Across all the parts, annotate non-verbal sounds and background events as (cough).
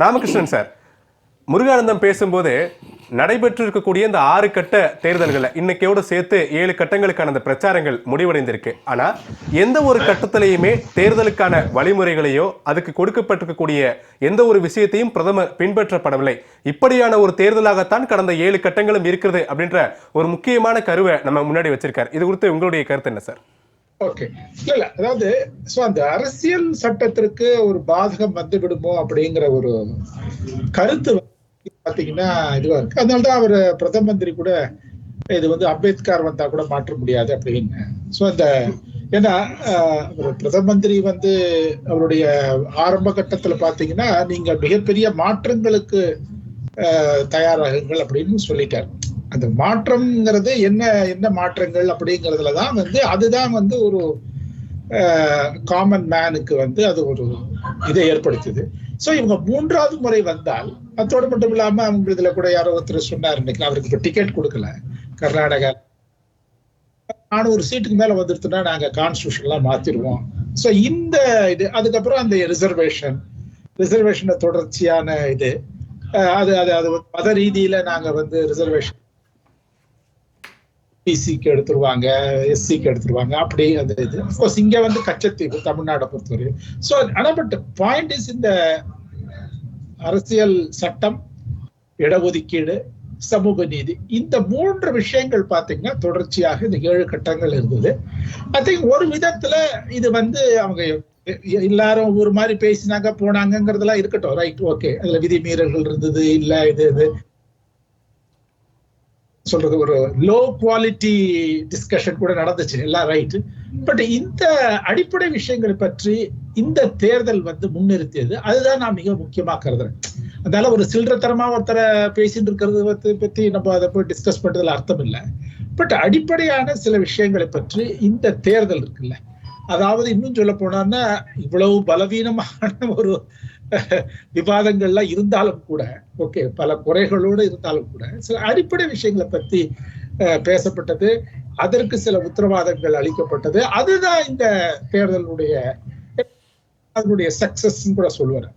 Ramakrishnan sir Muruganandam பேசும்போது நடைபெற்று இருக்கக்கூடிய இந்த ஆறு கட்ட தேர்தல்களை இன்னைக்கோட சேர்த்து ஏழு கட்டங்களுக்கான அந்த பிரச்சாரங்கள் முடிவடைந்திருக்கு. ஆனா எந்த ஒரு கட்டத்திலையுமே தேர்தலுக்கான வழிமுறைகளையோ அதுக்கு கொடுக்கப்பட்டிருக்கக்கூடிய எந்த ஒரு விஷயத்தையும் பிரதமர் பின்பற்றப்படவில்லை. இப்படியான ஒரு தேர்தலாகத்தான் கடந்த ஏழு கட்டங்களும் இருக்கிறது அப்படின்ற ஒரு முக்கியமான கருவை நம்ம முன்னாடி வச்சிருக்காரு. இது குறித்து உங்களுடைய கருத்து என்ன சார்? ஓகே இல்ல இல்ல அதாவது சோ அந்த அரசியல் சட்டத்திற்கு ஒரு பாதகம் வந்து விடுமோ அப்படிங்கிற ஒரு கருத்து வந்து பாத்தீங்கன்னா இதுவா இருக்கு. அதனாலதான் அவர் பிரதம மந்திரி கூட இது வந்து அம்பேத்கர் வந்தா கூட மாற்ற முடியாது அப்படின்னு. சோ அந்த ஏன்னா ஒரு பிரதம மந்திரி வந்து அவருடைய ஆரம்ப கட்டத்துல பாத்தீங்கன்னா நீங்க மிகப்பெரிய மாற்றங்களுக்கு தயாராகுங்கள் அப்படின்னு சொல்லிட்டார். அந்த மாற்றம்ங்கிறது என்ன என்ன மாற்றங்கள் அப்படிங்கிறதுல தான் வந்து அதுதான் வந்து ஒரு காமன் மேனுக்கு வந்து அது ஒரு இதை ஏற்படுத்துது. ஸோ இவங்க மூன்றாவது முறை வந்தால் அதோடு மட்டும் இல்லாம அவங்க இதுல கூட யாரோ ஒருத்தர் சொன்னார் இன்னைக்கு அவருக்கு இப்ப டிக்கெட் கொடுக்கல. கர்நாடகா. நானூறு சீட்டுக்கு மேல வந்துருச்சுன்னா நாங்க கான்ஸ்டியூஷன்லாம் மாத்திடுவோம். ஸோ இந்த இது அதுக்கப்புறம் அந்த ரிசர்வேஷன் ரிசர்வேஷனை தொடர்ச்சியான இது. அது அது அது மத ரீதியில நாங்க வந்து ரிசர்வேஷன் பிசிக்கு எடுத்துருவாங்க எஸ்சிக்கு எடுத்துருவாங்க அப்படி அந்த இது. கோர்ஸ் இங்க வந்து கச்சத்தீவு தமிழ்நாடை பொறுத்தவரை சோ ஆனால் பட் பாயிண்ட் இஸ் இந்த அரசியல் சட்டம் இடஒதுக்கீடு சமூக நீதி இந்த மூன்று விஷயங்கள் பாத்தீங்கன்னா தொடர்ச்சியாக இந்த ஏழு கட்டங்கள் இருந்தது. ஐ திங்க் ஒரு விதத்துல இது வந்து அவங்க எல்லாரும் ஒரு மாதிரி பேசினாங்க போனாங்கிறதெல்லாம் இருக்கட்டும். ரைட் ஓகே அதுல விதி மீறல்கள் இருந்தது இல்ல இது இது. சொல்றது ஒரு லோ குவாலிட்டி டிஸ்கஷன் கூட நடந்துச்சு. எல்லாம் ரைட் பட் இந்த அடிப்படை விஷயங்களை பற்றி இந்த தேர்தல் வந்து முன்னிறுத்தியது. அதுதான் நான் மிக முக்கியமா கருதுறேன். அதனால ஒரு சில்லறத்தனமா ஒருத்தரை பேசிட்டு இருக்கிறது பத்தி- பத்தி நம்ம அதை போய் டிஸ்கஸ் பண்றதுல அர்த்தம் இல்லை பட் அடிப்படையான சில விஷயங்களை பற்றி இந்த தேர்தல் இருக்குல்ல. அதாவது இன்னும் சொல்ல போனான்னா இவ்வளவு பலவீனமான ஒரு (laughs) விவாதங்கள்லாம் இருந்தாலும் கூட ஓகே பல குறைகளோடு இருந்தாலும் கூட சில அடிப்படை விஷயங்களை பத்தி பேசப்பட்டது. அதற்கு சில உத்தரவாதங்கள் அளிக்கப்பட்டது. அதுதான் இந்த தேர்தலுடைய அதனுடைய சக்சஸ் கூட சொல்லுவேன்.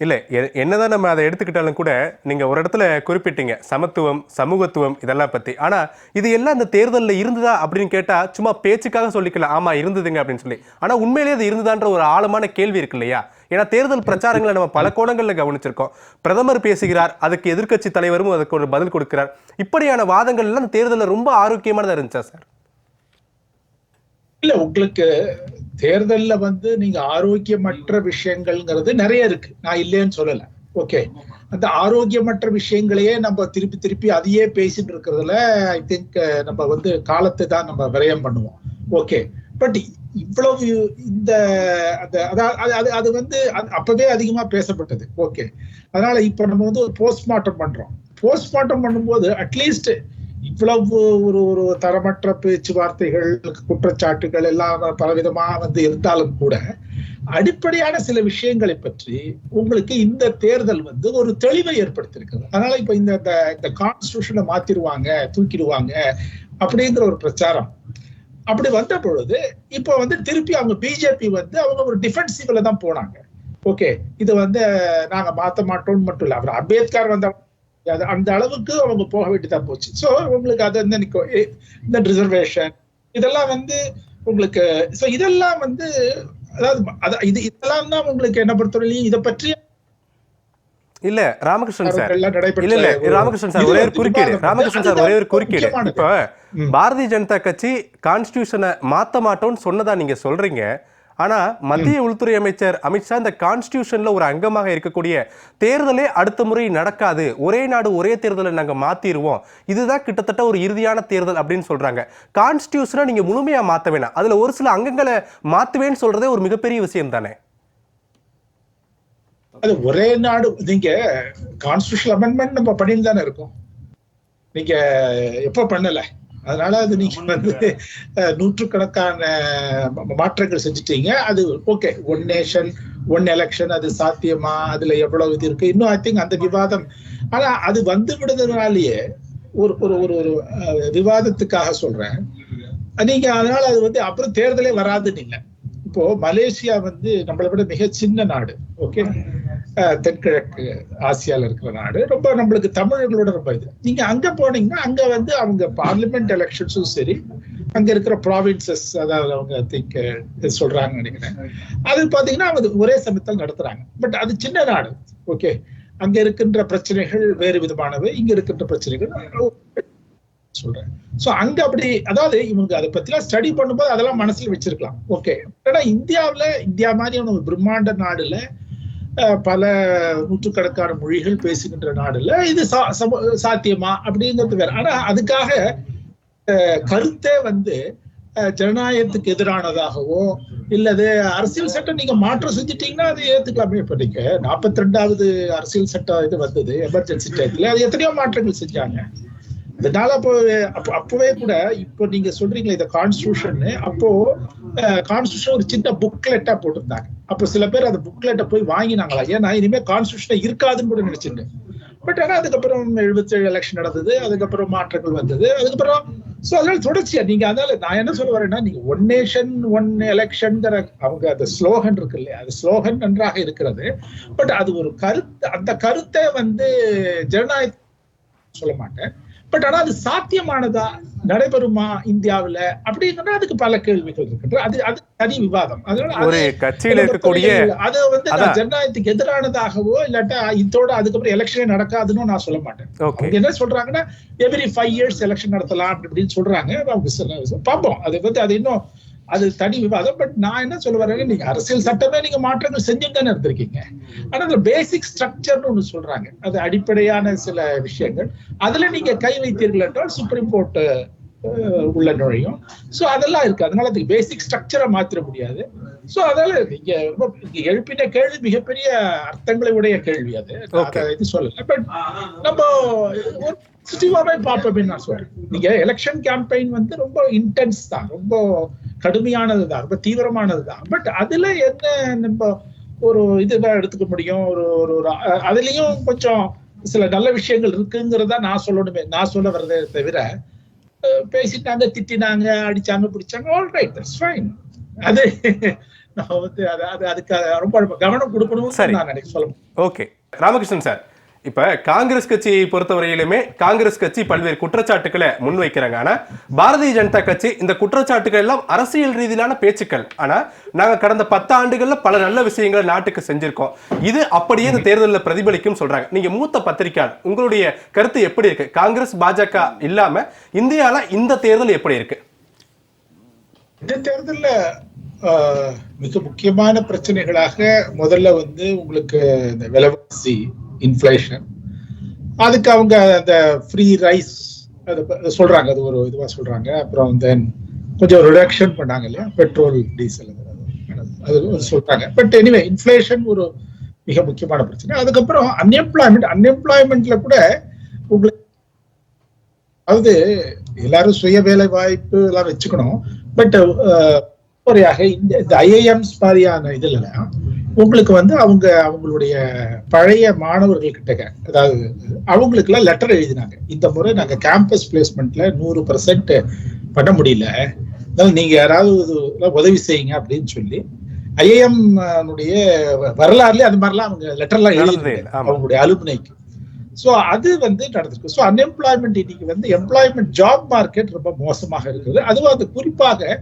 இல்லை எ- என்னதான் நம்ம அதை எடுத்துக்கிட்டாலும் கூட நீங்கள் ஒரு இடத்துல குறிப்பிட்டீங்க சமத்துவம் சமூகத்துவம் இதெல்லாம் பற்றி ஆனால் இது எல்லாம் அந்த தேர்தலில் இருந்ததா அப்படின்னு கேட்டால் சும்மா பேச்சுக்காக சொல்லிக்கலாம் ஆமாம் இருந்ததுங்க அப்படின்னு சொல்லி. ஆனால் உண்மையிலேயே அது இருந்ததான்ற ஒரு ஆழமான கேள்வி இருக்கு இல்லையா? ஏன்னா தேர்தல் பிரச்சாரங்களை நம்ம பல கோணங்களில் கவனிச்சிருக்கோம். பிரதமர் பேசுகிறார் அதுக்கு எதிர்க்கட்சி தலைவரும் அதுக்கு ஒரு பதில் கொடுக்கிறார். இப்படியான வாதங்கள் எல்லாம் தேர்தலில் ரொம்ப ஆரோக்கியமானதாக இருந்துச்சா சார்? இல்லை உங்களுக்கு தேர்தல்ல வந்து நீங்க ஆரோக்கியமற்ற விஷயங்கள்ங்கிறது நிறைய இருக்கு. நான் இல்லைன்னு சொல்லல. ஓகே. அந்த ஆரோக்கியமற்ற விஷயங்களையே நம்ம திருப்பி திருப்பி அதையே பேசிட்டு இருக்கிறதுல ஐ திங்க் நம்ம வந்து காலத்தை தான் நம்ம விரயம் பண்ணுவோம். ஓகே. பட் இவ்வளவு இந்த அந்த அதா- அது வந்து அப்பவே அதிகமா பேசப்பட்டது. ஓகே. அதனால இப்ப நம்ம வந்து ஒரு போஸ்ட்மார்ட்டம் பண்றோம். போஸ்ட்மார்ட்டம் பண்ணும்போது அட்லீஸ்ட் இவ்வளவு ஒரு ஒரு தரமற்ற பேச்சுவார்த்தைகள் குற்றச்சாட்டுகள் எல்லாம் பலவிதமா வந்து இருந்தாலும் கூட அடிப்படையான சில விஷயங்களை பற்றி உங்களுக்கு இந்த தேர்தல் வந்து ஒரு தெளிவை ஏற்படுத்தியிருக்கிறது. அதனால இப்ப இந்த இந்த- இந்த கான்ஸ்டியூஷனை மாத்திருவாங்க தூக்கிடுவாங்க அப்படிங்கிற ஒரு பிரச்சாரம். அப்படி வந்த பொழுது இப்ப வந்து திருப்பி அவங்க பிஜேபி வந்து அவங்க ஒரு டிஃபென்சிவ்ல தான் போனாங்க. ஓகே இது வந்து நாங்க மாத்த மாட்டோம்னு மட்டும் இல்ல. அவர் அம்பேத்கர் வந்த அது அந்த அளவுக்கு அவங்க போக வேண்டியதா போச்சு சோ உங்களுக்கு அது வந்து இந்த ரிசர்வேஷன் இதெல்லாம் வந்து உங்களுக்கு சோ இதெல்லாம் வந்து அதாவது அத- இது இதெல்லாம் தான் உங்களுக்கு என்ன பொறுத்தவரையிலும் இதை பற்றி இல்ல ராமகிருஷ்ணன் சார் இல்ல இல்ல ராமகிருஷ்ணன் சார் ஒரே ஒரு குறுக்கீடு. ராமகிருஷ்ணன் சார் ஒரே ஒரு குறுக்கீடு. இப்ப. பாரதிய ஜனதா கட்சி கான்ஸ்டியூஷனை மாத்த மாட்டோம்னு சொன்னதா நீங்க சொல்றீங்க ஆனா மத்திய உள்துறை அமைச்சர் அமித்ஷா இந்த கான்ஸ்டியூஷன்ல ஒரு அங்கமாக இருக்கக்கூடிய தேர்தலே அடுத்த முறை நடக்காது. ஒரே நாடு ஒரே தேர்தலை நாங்க மாத்திடுவோம் இதுதான் கிட்டத்தட்ட ஒரு இறுதியான தேர்தல் அப்படின்னு சொல்றாங்க. கான்ஸ்டியூஷனை நீங்க முழுமையா மாத்த வேணாம். அதுல ஒரு சில அங்கங்களை மாத்துவேன்னு சொல்றதே ஒரு மிகப்பெரிய விஷயம் தானே? அது ஒரே நாடு நீங்க கான்ஸ்டியூஷன் அமெண்ட்மெண்ட் நம்ம பண்ணிட்டு தானே இருக்கோம். நீங்க எப்ப பண்ணல? அதனால அது நீங்க வந்து நூற்றுக்கணக்கான மாற்றங்கள் செஞ்சுட்டீங்க. அது okay one nation one election அது சாத்தியமா? அதுல எவ்வளவு இது இருக்கு? இன்னும் ஐ திங்க் அந்த விவாதம் ஆனா அது வந்து விடுறதுனாலயே ஒரு ஒரு ஒரு ஒரு விவாதத்துக்காக சொல்றேன். நீங்க அதனால அது வந்து அப்புறம் தேர்தலே வராதுன்னு இல்லை. இப்போ மலேசியா வந்து நம்மளை விட மிக சின்ன நாடு ஓகே தென்கிழக்கு ஆசியால இருக்கிற நாடு. ரொம்ப நம்மளுக்கு தமிழர்களோட ரொம்ப இது. நீங்க அங்க போனீங்கன்னா அங்க வந்து அவங்க பார்லிமெண்ட் எலெக்ஷன்ஸும் சரி அங்க இருக்கிற ப்ராவின்சஸ் அதாவது அவங்க திங்க் சொல்றாங்கன்னு நினைக்கிறேன். அது பாத்தீங்கன்னா அவங்க ஒரே சமயத்தில் நடத்துறாங்க. பட் அது சின்ன நாடு ஓகே அங்க இருக்கின்ற பிரச்சனைகள் வேறு விதமானவை. இங்க இருக்கின்ற பிரச்சனைகள் சொல்றேன். சோ அங்க அப்படி அதாவது இவங்க அதை பத்திலாம் ஸ்டடி பண்ணும்போது அதெல்லாம் மனசுல வச்சிருக்கலாம். ஓகே ஆனா இந்தியாவுல இந்தியா மாதிரியான ஒரு பிரம்மாண்ட நாடுல பல நூற்றுக்கணக்கான மொழிகள் பேசுகின்ற நாடுல இது சா- சாத்தியமா? அப்படிங்கிறது வேற. ஆனா அதுக்காக கருத்தே வந்து ஜனநாயகத்துக்கு எதிரானதாகவோ இல்லது அரசியல் சட்டம் நீங்க மாற்றம் செஞ்சுட்டீங்கன்னா அது ஏத்துக்கலாமே இப்ப நீங்க. நாற்பத்தி ரெண்டாவது அரசியல் சட்டம் இது வந்தது எமர்ஜென்சி டைத்துல அது எத்தனையோ மாற்றங்கள் செஞ்சாங்க. அதனால அப்போ அப்போ அப்பவே கூட இப்போ நீங்க சொல்றீங்களே இந்த கான்ஸ்டியூஷன் அப்போ கான்ஸ்டியூஷன் ஒரு சின்ன புக்லெட்டா போட்டிருந்தாங்க. அப்போ சில பேர் அந்த புக்லெட்டை போய் வாங்கினாங்களா? ஏன்னா இனிமே கான்ஸ்டியூஷன் இருக்காதுன்னு கூட நினைச்சிருந்தேன் பட் ஆனா அதுக்கப்புறம் எழுபத்தேழு எலெக்ஷன் நடந்தது அதுக்கப்புறம் மாற்றங்கள் வந்தது அதுக்கப்புறம் சோ அதனால தொடர்ச்சியா நீங்க அதனால நான் என்ன சொல்ல வரேன்னா நீங்க ஒன் நேஷன் ஒன் எலெக்ஷன்ங்கிற அவங்க அந்த ஸ்லோகன் இருக்கு இல்லையா? அது ஸ்லோகன் நன்றாக இருக்கிறது. பட் அது ஒரு கருத்து அந்த கருத்தை வந்து ஜனநாயக சொல்ல மாட்டேன். பட் ஆனா அது சாத்தியமானதா நடைபெறுமா இந்தியாவுல? அப்படிங்கன்னா அதுக்கு பல கேள்விகள் இருக்கின்ற அது அது தனி விவாதம். அதனால அது- ஒரு கட்சியில இருக்கக்கூடிய அது வந்து நான். ஜனநாயகத்துக்கு எதிரானதாகவோ இல்லாட்டா இதோட அதுக்கப்புறம் எலெக்ஷனே நடக்காதுன்னு நான் சொல்ல மாட்டேன். என்ன சொல்றாங்கன்னா எவ்ரி ஃபைவ் இயர்ஸ் எலெக்ஷன் நடத்தலாம் அப்படி இப்படின்னு சொல்றாங்க பார்ப்போம் அது வந்து அது இன்னும் அது தனி விவாதம். பட் நான் என்ன சொல்ல வரேன் நீங்க அரசியல் சட்டமே நீங்க மாற்றங்கள் செஞ்சுங்கன்னு இருந்திருக்கீங்க ஆனா அதுல பேசிக் ஸ்ட்ரக்சர்னு ஒண்ணு சொல்றாங்க. அது அடிப்படையான சில விஷயங்கள். அதுல நீங்க கை வைத்தீர்கள் என்றால் சுப்ரீம் கோர்ட் உள்ள நுழையும். சோ அதெல்லாம் இருக்கு. அதனால அதுக்கு பேசிக் ஸ்ட்ரக்சரை மாத்திர முடியாது. சோ அதனால நீங்க எழுப்பின கேள்வி மிகப்பெரிய அர்த்தங்களை உடைய கேள்வி அது. இது சொல்லல. பட் நம்ம ஒரு பாசிட்டிவாவே பார்ப்போம் நான் சொல்றேன். நீங்க எலெக்ஷன் கேம்பெயின் வந்து ரொம்ப இன்டென்ஸ் தான். ரொம்ப கடுமையானது தான். ரொம்ப தீவிரமானது தான். பட் அதுல என்ன நம்ம ஒரு இதுதான் எடுத்துக்க முடியும்? ஒரு ஒரு ஒரு அதுலயும் கொஞ்சம் சில நல்ல விஷயங்கள் இருக்குங்கிறதா நான் சொல்லணுமே. நான் சொல்ல வர்றதே தவிர பேசிட்டாங்க திட்டினாங்க அடிச்சாங்க பிடிச்சாங்க ஆல் ரைட் தட்ஸ் ஃபைன் அது (laughs) நான் வந்து அது அது அதுக்கு ரொம்ப கவனம் கொடுக்கணும்னு சரி. நான் நினைக்க சொல்ல ஓகே ராமகிருஷ்ணன் சார் இப்ப காங்கிரஸ் கட்சியை பொறுத்தவரையிலுமே காங்கிரஸ் கட்சி பல்வேறு குற்றச்சாட்டுக்களை முன்வைக்கிறாங்க. ஆனா பாரதிய ஜனதா கட்சி இந்த குற்றச்சாட்டுகள் எல்லாம் அரசியல் ரீதியிலான பேச்சுக்கள். ஆனா நாங்க கடந்த பத்து ஆண்டுகள்ல பல நல்ல விஷயங்களை நாட்டுக்கு செஞ்சிருக்கோம். இது அப்படியே இந்த தேர்தலில் பிரதிபலிக்கும் சொல்றாங்க. நீங்க மூத்த பத்திரிகையாளர் உங்களுடைய கருத்து எப்படி இருக்கு? காங்கிரஸ் பாஜக இல்லாம இந்தியால இந்த தேர்தல் எப்படி இருக்கு? இந்த தேர்தலில் ஆஹ், மிக முக்கியமான பிரச்சனைகளாக முதல்ல வந்து உங்களுக்கு இந்த விலைவாசி இன்ஃப்ளேஷன் அதுக்கு அவங்க அந்த ஃப்ரீ ரைஸ் அது சொல்றாங்க அது ஒரு இதுவா சொல்றாங்க. அப்புறம் தென் கொஞ்சம் ரிடக்ஷன் பண்ணாங்க இல்லையா? பெட்ரோல் டீசல் அது சொல்றாங்க. பட் எனிவே இன்ஃப்ளேஷன் ஒரு மிக முக்கியமான பிரச்சனை. அதுக்கப்புறம் அன்எம்ப்ளாய்மெண்ட் அன்எம்ப்ளாய்மெண்ட்ல கூட உங்களுக்கு அதாவது எல்லாரும் சுய வேலை வாய்ப்பு எல்லாம் வச்சுக்கணும். பட் முறையாக இந்த ஐஏஎம்ஸ் மாதிரியான இதுல உங்களுக்கு வந்து அவங்க அவங்களுடைய பழைய மாணவர்கள் கிட்ட அதாவது அவங்களுக்கு எல்லாம் லெட்டர் எழுதினாங்க. இந்த முறை நாங்க கேம்பஸ் பிளேஸ்மெண்ட்ல நூறு பர்சன்ட் பண்ண முடியல. அதனால நீங்க யாராவது உதவி செய்யுங்க அப்படின்னு சொல்லி ஐஏஎம் வரலாறுலயே அந்த மாதிரிலாம் அவங்க லெட்டர்லாம் நடந்ததே எழுதி இல்லை. ஆமா. அவங்களுடைய அலுமினைக்கு. சோ அது வந்து நடந்திருக்கு. ஸோ அன்எம்ப்ளாய்மெண்ட் இன்னைக்கு வந்து எம்ப்ளாய்மெண்ட் ஜாப் மார்க்கெட் ரொம்ப மோசமாக இருக்குது. அதுவும் அது குறிப்பாக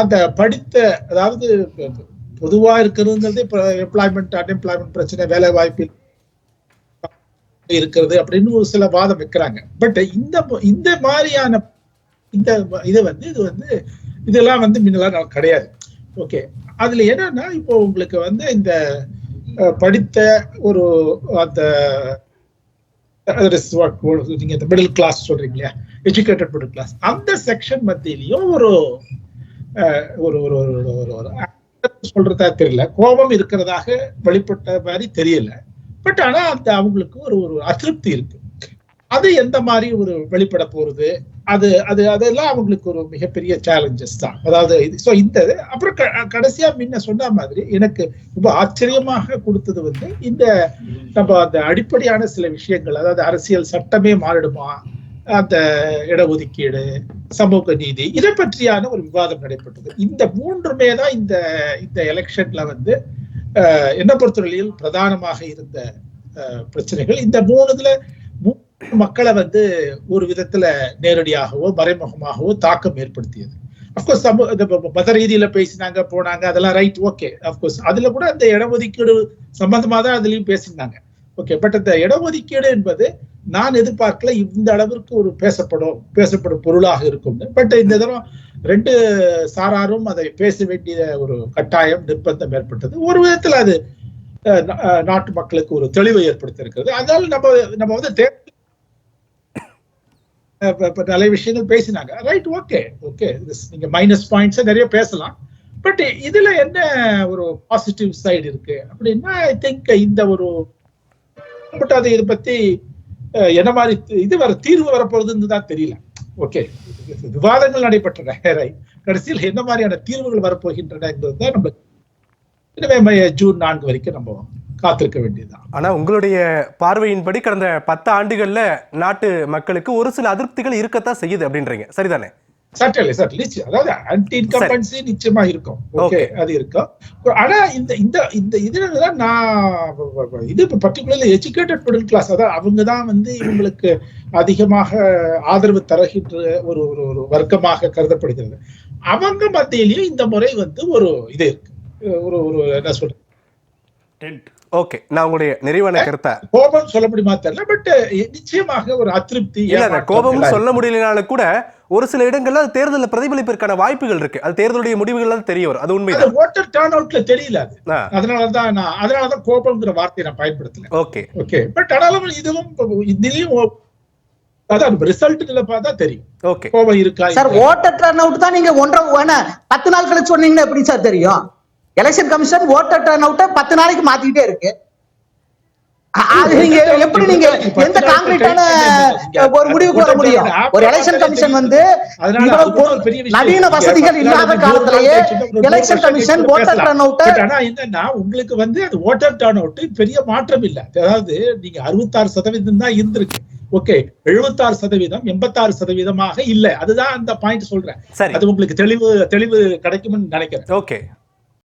அந்த படித்த அதாவது பொதுவா இருக்கிறதுங்கிறது இப்போ எம்ப்ளாய்மெண்ட் அன்எம்ப்ளாய்மெண்ட் பிரச்சனை வேலை வாய்ப்பு இருக்கிறது அப்படின்னு ஒரு சில வாதம் வைக்கிறாங்க. பட் இந்த இந்த மாதிரியான இந்த இதை வந்து இது வந்து இதெல்லாம் வந்து முன்னெல்லாம் கிடையாது. ஓகே அதுல என்னன்னா இப்போ உங்களுக்கு வந்து இந்த படித்த ஒரு அந்த நீங்க இந்த மிடில் கிளாஸ் சொல்றீங்க இல்லையா எஜுகேட்டட் மிடில் கிளாஸ் அந்த செக்ஷன் மத்தியிலையும் ஒரு ஒரு ஒரு ஒரு ஒரு ஒரு சொல்றதா தெரியல. கோபம் இருக்கிறதாக வெளிப்பட்ட மாதிரி தெரியல. பட் ஆனா அந்த அவங்களுக்கு ஒரு ஒரு அதிருப்தி இருக்கு. அது எந்த மாதிரி ஒரு வெளிப்பட போறது? அது அது அதெல்லாம் அவங்களுக்கு ஒரு மிகப்பெரிய சேலஞ்சஸ் தான். அதாவது இது ஸோ இந்த அப்புறம் க- கடைசியா முன்ன சொன்ன மாதிரி எனக்கு ரொம்ப ஆச்சரியமாக கொடுத்தது வந்து இந்த நம்ம அந்த அடிப்படையான சில விஷயங்கள் அதாவது அரசியல் சட்டமே மாறிடுமா? அந்த இடஒதுக்கீடு சமூக நீதி இதை பற்றியான ஒரு விவாதம் நடைபெற்றது. இந்த மூன்றுமே தான் இந்த இந்த எலெக்ஷன்ல வந்து என்ன பொறுத்தவரையில் பிரதானமாக இருந்த பிரச்சனைகள். இந்த மூணுல மக்களை வந்து ஒரு விதத்துல நேரடியாகவோ மறைமுகமாகவோ தாக்கம் ஏற்படுத்தியது. அப்கோர்ஸ் சமூக இந்த மத ரீதியில பேசினாங்க போனாங்க அதெல்லாம் ரைட் ஓகே அப்கோர்ஸ் அதுல கூட அந்த இடஒதுக்கீடு சம்பந்தமா தான் அதுலயும் பேசியிருந்தாங்க. ஓகே பட் அந்த இடஒதுக்கீடு என்பது நான் எதிர்பார்க்கல இந்த அளவிற்கு ஒரு பேசப்படும் பேசப்படும் பொருளாக இருக்கும்னு. பட் இந்த தரம் ரெண்டு சாராரும் அதை பேச வேண்டிய ஒரு கட்டாயம் நிர்பந்தம் ஏற்பட்டது. ஒரு விதத்தில் அது நாட்டு மக்களுக்கு ஒரு தெளிவை ஏற்படுத்தியிருக்கிறது. அதனால நம்ம நம்ம வந்து தே- நிறைய விஷயங்கள் பேசினாங்க. ரைட் ஓகே ஓகே நீங்க மைனஸ் பாயிண்ட்ஸ் நிறைய பேசலாம். பட் இதுல என்ன ஒரு பாசிட்டிவ் சைடு இருக்கு? அப்படின்னா ஐ திங்க் இந்த ஒரு பட் அது இதை பத்தி என்ன மாதிரி இது வர தீர்வு வரப்போகுதுன்னு தான் தெரியல. ஓகே. விவாதங்கள் நடைபெற்றன ரைட் கடைசியில் என்ன மாதிரியான தீர்வுகள் வரப்போகின்றன என்பது தான் நம்ம எனவே ஜூன் நான்கு வரைக்கும் நம்ம காத்திருக்க வேண்டியதுதான். ஆனா உங்களுடைய பார்வையின்படி கடந்த பத்து ஆண்டுகள்ல நாட்டு மக்களுக்கு ஒரு சில அதிருப்திகள் இருக்கத்தான் செய்யுது அப்படின்றீங்க. சரிதானே? சட்டலை சட்டலை நிச்சயம். அதாவது ஆன்டி இன்கம்பன்சி நிச்சயமா இருக்கும். ஓகே அது இருக்கும். ஆனா இந்த இந்த இந்த இதுல தான் நான் இது பர்டிகுலர்லி எஜுகேட்டட் மிடில் கிளாஸ் அதாவது அவங்க தான் வந்து இவங்களுக்கு அதிகமாக ஆதரவு தருகின்ற ஒரு ஒரு ஒரு வர்க்கமாக கருதப்படுகிறது. அவங்க மத்தியிலயும் இந்த முறை வந்து ஒரு இது இருக்கு. ஒரு ஒரு என்ன சொல்றது? ஓகே நான் உங்களுடைய நிறைவான கருத்தை கோபம் சொல்ல முடியுமா தெரியல பட் நிச்சயமாக ஒரு அதிருப்தி கோபம் சொல்ல முடியலனாலும் கூட ஒரு சில இடங்கள்ல அது தேர்தலில் பிரதிபலிப்பிற்கான வாய்ப்புகள் இருக்கு. அது தேர்தலுடைய முடிவுகள் தெரிய வரும். அது உண்மைதான். ஓட்டர் டர்ன் அவுட்ல தெரியல அதனாலதான் நான் அதனாலதான் கோபம்ங்கிற வார்த்தையை நான் பயன்படுத்தல. ஓகே. ஓகே. பட் ஆனாலும் இதுவும் இதுலயும் அதான் ரிசல்ட்ல பார்த்தா தெரியும். ஓகே. கோபம் இருக்கா சார்? ஓட்டர் டர்ன் அவுட் தான் நீங்க ஒன்றரை பத்து நாள் கழிச்சு சொன்னீங்கன்னா எப்படி சார் தெரியும்? எலெக்ஷன் கமிஷன் ஓட்டர் டர்ன் அவுட்டை பத்து நாளைக்கு மாத்திக்கிட்டே இருக்கு. நீங்க எப்படி நீங்க எந்த காங்கிரீட்டான ஒரு முடிவுக்கு வர முடியும். ஒரு எலெக்ஷன் கமிஷன் வந்து அதனால இவ்வளவு அது ஒரு பெரிய விஷயம். நவீன வசதிகள் இல்லாத காலத்திலேயே எலெக்ஷன் கமிஷன் ஓட்டர் டர்ன் ஆனா என்னன்னா உங்களுக்கு வந்து அது ஓட்டர் டர்ன் அவுட் பெரிய மாற்றம் இல்ல. அதாவது நீங்க அறுபத்தாறு சதவீதம் தான் இருந்திருக்கு. ஓகே எழுபத்தாறு சதவீதம் எண்பத்தாறு சதவீதமாக இல்ல. அதுதான் அந்த பாயிண்ட் சொல்றேன். அது உங்களுக்கு தெளிவு தெளிவு கிடைக்கும்னு நினைக்கிறேன். ஓகே